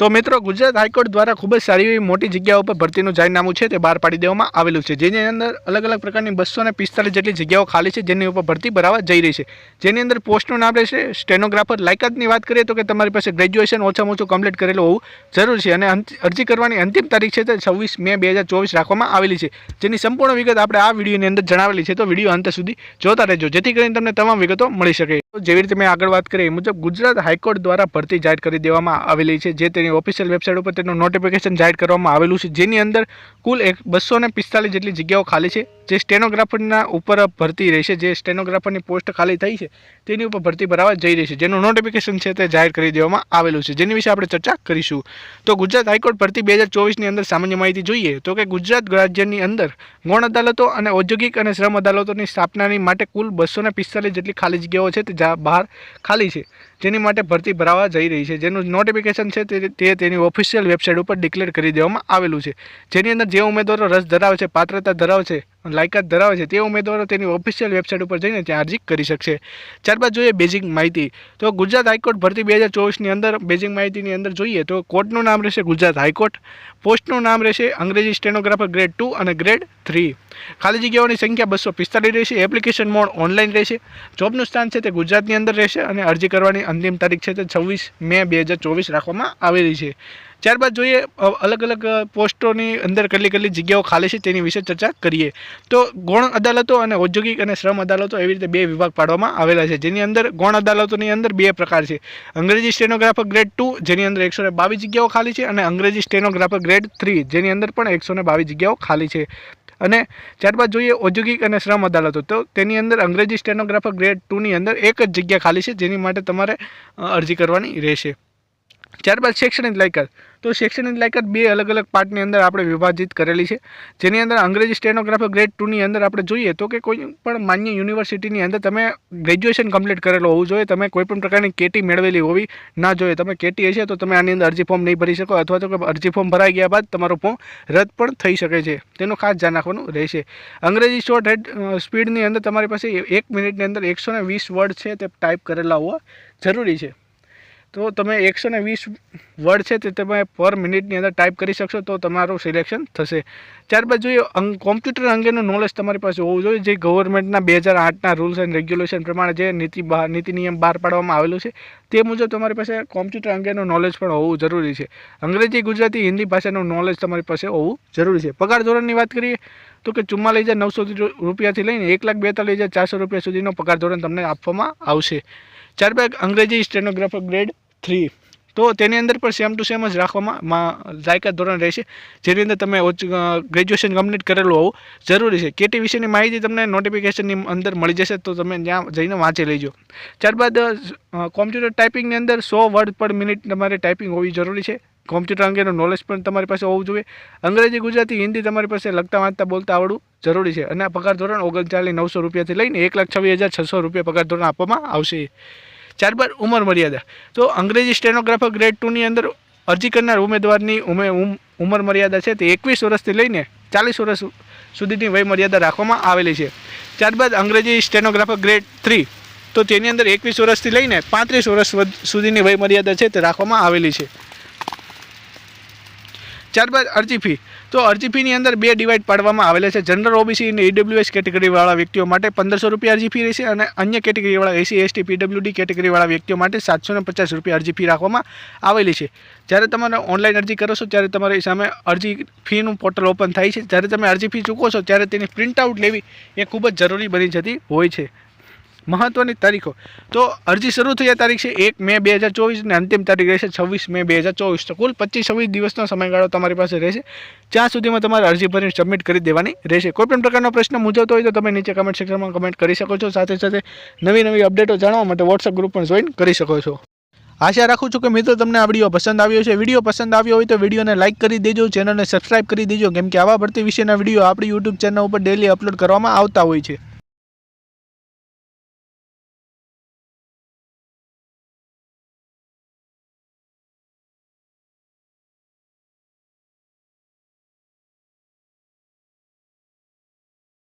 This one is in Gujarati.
તો મિત્રો, ગુજરાત હાઈકોર્ટ દ્વારા ખૂબ જ સારી એવી મોટી જગ્યાઓ પર ભરતીનું જાહેરનામું છે તે બહાર પાડી દેવામાં આવેલું છે, જેની અંદર અલગ અલગ પ્રકારની બસો ને પિસ્તાલીસ જેટલી જગ્યાઓ ખાલી છે જેની ઉપર ભરતી ભરાવા જઈ રહી છે. જેની અંદર પોસ્ટનું નામ રહેશે સ્ટેનોગ્રાફર. લાયકાતની વાત કરીએ તો કે તમારી પાસે ગ્રેજ્યુએશન ઓછામાં ઓછું કમ્પ્લીટ કરેલું હોવું જરૂર છે અને અરજી કરવાની અંતિમ તારીખ છે તે છવ્વીસ મે બે રાખવામાં આવેલી છે. જેની સંપૂર્ણ વિગત આપણે આ વિડીયોની અંદર જણાવેલી છે, તો વીડિયો અંત સુધી જોતા રહેજો, જેથી કરીને તમને તમામ વિગતો મળી શકે. જેવી રીતે મેં આગળ વાત કરી એ મુજબ ગુજરાત હાઈકોર્ટ દ્વારા ભરતી જાહેર કરી દેવામાં આવેલી છે, જે તેની ઓફિશિયલ વેબસાઇટ ઉપર તેનું નોટિફિકેશન જાહેર કરવામાં આવેલું છે. જેની અંદર કુલ એક બસો પિસ્તાલીસ જેટલી જગ્યાઓ ખાલી છે. જે સ્ટેનોગ્રાફરના ઉપર ભરતી રહેશે, જે સ્ટેનોગ્રાફરની પોસ્ટ ખાલી થઈ છે, તેની ઉપર ભરતી ભરાવા જઈ રહી છે. જેનું નોટિફિકેશન છે તે જાહેર કરી દેવામાં આવેલું છે. જેની વિશે આપણે ચર્ચા કરીશું. તો ગુજરાત હાઈકોર્ટ ભરતી બે હજાર ચોવીસની અંદર સામાન્ય માહિતી જોઈએ, તો કે ગુજરાત રાજ્યની અંદર ગૌણ અદાલતો અને ઔદ્યોગિક અને શ્રમ અદાલતોની સ્થાપનાની માટે કુલ બસો પિસ્તાલીસ જેટલી ખાલી જગ્યાઓ છે તે બહાર ખાલી છે. જેની માટે ભરતી ભરાવા જઈ રહી છે. જેનું નોટિફિકેશન છે તે તે તેની ઓફિશિયલ વેબસાઇટ ઉપર ડિક્લેર કરી દેવામાં આવેલું છે. જેની અંદર જે ઉમેદવારો રસ ધરાવે છે, પાત્રતા ધરાવે છે લાયકાત ધરાવે છે તે ઉમેદવારો તેની ઓફિશિયલ વેબસાઇટ ઉપર જઈને ત્યાં અરજી કરી શકશે. ત્યારબાદ જોઈએ બેઝિક માહિતી. તો ગુજરાત હાઈકોર્ટ ભરતી બે હજાર ચોવીસની અંદર બેઝિક માહિતીની અંદર જોઈએ તો કોર્ટનું નામ રહેશે ગુજરાત હાઈકોર્ટ. પોસ્ટનું નામ રહેશે અંગ્રેજી સ્ટેનોગ્રાફર ગ્રેડ ટુ અને ગ્રેડ થ્રી ખાલી જગ્યાઓની સંખ્યા બસો પિસ્તાલીસ રહેશે એપ્લિકેશન મોડ ઓનલાઈન રહેશે. જોબનું સ્થાન છે તે ગુજરાતની અંદર રહેશે અને અરજી કરવાની અંતિમ તારીખ છે તે છવ્વીસ મે બે હજાર ચોવીસ રાખવામાં આવેલી છે. ત્યારબાદ જોઈએ અલગ અલગ પોસ્ટોની અંદર કેટલી કેટલી જગ્યાઓ ખાલી છે તેની વિશે ચર્ચા કરીએ. તો ગૌણ અદાલતો અને ઔદ્યોગિક અને શ્રમ અદાલતો એવી રીતે બે વિભાગ પાડવામાં આવેલા છે. જેની અંદર ગૌણ અદાલતોની અંદર બે પ્રકાર છે. અંગ્રેજી સ્ટેનોગ્રાફર ગ્રેડ ટુ, જેની અંદર એકસો બાવીસ જગ્યાઓ ખાલી છે, અને અંગ્રેજી સ્ટેનોગ્રાફર ગ્રેડ થ્રી, જેની અંદર પણ એકસો બાવીસ જગ્યાઓ ખાલી છે. અને ત્યારબાદ જોઈએ ઔદ્યોગિક અને શ્રમ અદાલતો. તો તેની અંદર અંગ્રેજી સ્ટેનોગ્રાફર ગ્રેડ ટુની અંદર એક જ જગ્યા ખાલી છે, જેની માટે તમારે અરજી કરવાની રહેશે. ત્યારબાદ શૈક્ષણિક લાયકાત. તો શૈક્ષણિક લાયકાત બે અલગ અલગ પાર્ટની અંદર આપણે વિભાજિત કરેલી છે. જેની અંદર અંગ્રેજી સ્ટેનોગ્રાફર ગ્રેડ ટુની અંદર આપણે જોઈએ તો કે કોઈ પણ માન્ય યુનિવર્સિટીની અંદર તમે ગ્રેજ્યુએશન કમ્પ્લીટ કરેલો હોવું જોઈએ. તમે કોઈ પણ પ્રકારની કેટી મેળવેલી હોવી ના જોઈએ. તમે કેટી હશે તો તમે આની અંદર અરજી ફોર્મ નહીં ભરી શકો અથવા તો અરજી ફોર્મ ભરાઈ ગયા બાદ તમારું ફોર્મ રદ પણ થઈ શકે છે. તેનું ખાસ ધ્યાન રાખવાનું રહેશે. અંગ્રેજી શોર્ટ હેડ સ્પીડની અંદર તમારી પાસે એક મિનિટની અંદર એકસો વીસ વર્ડ છે તે ટાઈપ કરેલા હોવા જરૂરી છે. તો તમે એકસો ને વીસ વર્ડ છે તે તમે પર મિનિટની અંદર ટાઈપ કરી શકશો, તો તમારું સિલેક્શન થશે. ત્યારબાદ જોઈએ કોમ્પ્યુટર અંગેનું નોલેજ તમારી પાસે હોવું જોઈએ, જે ગવર્મેન્ટના બે હજાર આઠના રૂલ્સ એન્ડ રેગ્યુલેશન પ્રમાણે જે નીતિ બહાર, નીતિ નિયમ બહાર પાડવામાં આવેલું છે, તે મુજબ તમારી પાસે કોમ્પ્યુટર અંગેનું નોલેજ પણ હોવું જરૂરી છે. અંગ્રેજી, ગુજરાતી, હિન્દી ભાષાનું નોલેજ તમારી પાસે હોવું જરૂરી છે. પગાર ધોરણની વાત કરીએ, તો કે ચુમ્માલીસ હજાર નવસો રૂપિયાથી લઈને એક લાખ બેતાલીસ હજાર ચારસો રૂપિયા સુધીનો પગાર ધોરણ તમને આપવામાં આવશે. ત્યારબાદ અંગ્રેજી સ્ટેનોગ્રાફર ગ્રેડ થ્રી તો તેની અંદર પણ સેમ ટુ સેમ જ રાખવામાં જાયકા ધોરણ રહેશે. જેની અંદર તમે ગ્રેજ્યુએશન કમ્પ્લીટ કરેલું હોવું જરૂરી છે. કેટી વિશેની માહિતી તમને નોટિફિકેશનની અંદર મળી જશે, તો તમે ત્યાં જઈને વાંચી લેજો. ત્યારબાદ કોમ્પ્યુટર ટાઈપિંગની અંદર સો વર્ડ પર મિનિટ તમારે ટાઈપિંગ હોવી જરૂરી છે. કોમ્પ્યુટર અંગેનું નોલેજ પણ તમારી પાસે હોવું જોઈએ. અંગ્રેજી, ગુજરાતી, હિન્દી તમારી પાસે લખતા, વાંચતા, બોલતા આવડવું જરૂરી છે. અને આ પગાર ધોરણ ઓગણચાલીસ નવસો રૂપિયાથી લઈને એક લાખ છવ્વીસ હજાર છસો રૂપિયા પગાર ધોરણ આપવામાં આવશે. ત્યારબાદ ઉંમર મર્યાદા. તો અંગ્રેજી સ્ટેનોગ્રાફર ગ્રેડ ટુની અંદર અરજી કરનાર ઉમેદવારની ઉમે ઉમ- ઉંમર મર્યાદા છે તે એકવીસ વર્ષથી લઈને ચાલીસ વર્ષ સુધીની વયમર્યાદા રાખવામાં આવેલી છે. ત્યારબાદ અંગ્રેજી સ્ટેનોગ્રાફર ગ્રેડ થ્રી તો તેની અંદર એકવીસ વર્ષથી લઈને પાંત્રીસ વર્ષ સુધીની વયમર્યાદા છે તે રાખવામાં આવેલી છે. ત્યારબાદ અરજી ફી. તો અરજી ફીની અંદર બે ડિવાઇડ પાડવામાં આવેલા છે. જનરલ ઓબીસી અને ઈડબ્લ્યુએસ કેટેગરીવાળા વ્યક્તિઓ માટે પંદરસો રૂપિયા અરજી ફી રહેશે અને અન્ય કેટેગરીવાળા એસી એસટી પીડબ્લ્યુડી કેટેગરીવાળા વ્યક્તિઓ માટે સાતસો પચાસ રૂપિયા અરજી ફી રાખવામાં આવેલી છે. જ્યારે તમારે ઓનલાઈન અરજી કરો છો, ત્યારે તમારી સામે અરજી ફીનું પોર્ટલ ઓપન થાય છે. જ્યારે તમે અરજી ફી ચૂકો છો, ત્યારે તેની પ્રિન્ટ આઉટ લેવી એ ખૂબ જ જરૂરી બની જતી હોય છે. મહત્વની તારીખો. તો અરજી શરૂ થયા તારીખ છે એક મે બે હજાર ચોવીસ અંતિમ તારીખ રહેશે છવ્વીસ મે બે હજાર ચોવીસ. તો કુલ પચીસ છવ્વીસ દિવસનો સમયગાળો તમારી પાસે રહેશે. ત્યાં સુધીમાં તમારે અરજી ભરીને સબમિટ કરી દેવાની રહેશે. કોઈ પણ પ્રકારનો પ્રશ્ન મૂંઝવતો હોય તો તમે નીચે કમેન્ટ સેક્શનમાં કમેન્ટ કરી શકો છો. સાથે સાથે નવી નવી અપડેટો જાણવા માટે વોટ્સઅપ ગ્રુપ પણ જોઈન કરી શકો છો. આશા રાખું છું કે મિત્રો તમને આ વીડિયો પસંદ આવ્યો છે વીડિયો પસંદ આવ્યો હોય તો વિડીયોને લાઇક કરી દેજો. ચેનલને સબસ્ક્રાઇબ કરી દેજો. કેમ કે આવા ભરતી વિશેના વીડિયો આપણી યુટ્યુબ ચેનલ ઉપર ડેલી અપલોડ કરવામાં આવતા હોય છે.